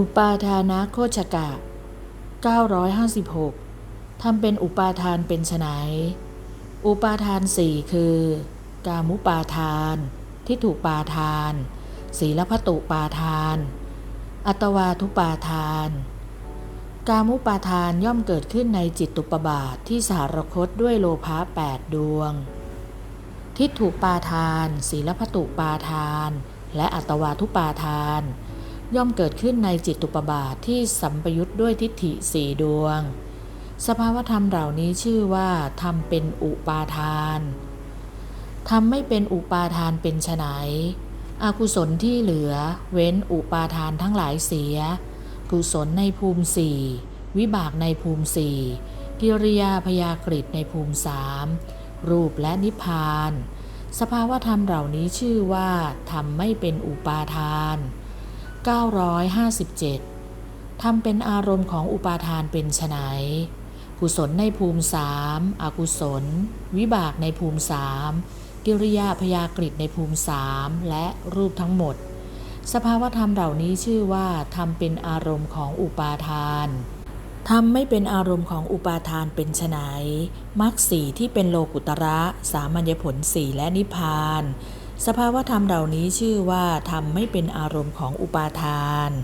อุปาทานะโคชกะ 956ทำเป็นอุปาทานเป็นไฉนอุปาทานสี่คือ กามุปาทาน ทิฏฐุปาทาน ศีลพัตุปาทาน อัตวาทุปาทาน กามุปาทานย่อมเกิดขึ้นในจิตตุปบาทที่สารคตด้วยโลภะแปดดวง ทิฏฐุปาทาน ศีลพัตุปาทาน และอัตวาทุปาทาน ย่อมเกิดขึ้นในจิตตุปบาทที่สัมปยุทธ์ด้วยทิฏฐิสี่ดวง สภาวธรรมเหล่านี้ชื่อว่าทำเป็นอุปาทานทำไม่เป็นอุปาทานเป็นไฉนอากุศลที่เหลือ เว้นอุปาทานทั้งหลายเสีย กุศลในภูมิสี่วิบากในภูมิสี่กิริยาพยากฤิในภูมิสามรูปและนิพพาน สภาวธรรมเหล่านี้ชื่อว่าทำไม่เป็นอุปาทาน 957ทำเป็นอารมณ์ของอุปาทานเป็นไฉนกุศลในภูมิสามอกุศล วิบากในภูมิสามกิริยาพยากฤิในภูมิสามและรูปทั้งหมด สภาวธรรมเหล่านี้ชื่อว่าทำเป็นอารมณ์ของอุปาทานทำไม่เป็นอารมณ์ของอุปาทานเป็นไฉนมรรคสีที่เป็นโลกุตระ สามัญญผลสี่และนิพพาน สภาวธรรมเหล่านี้ชื่อว่าธรรมไม่เป็นอารมณ์ของอุปาทาน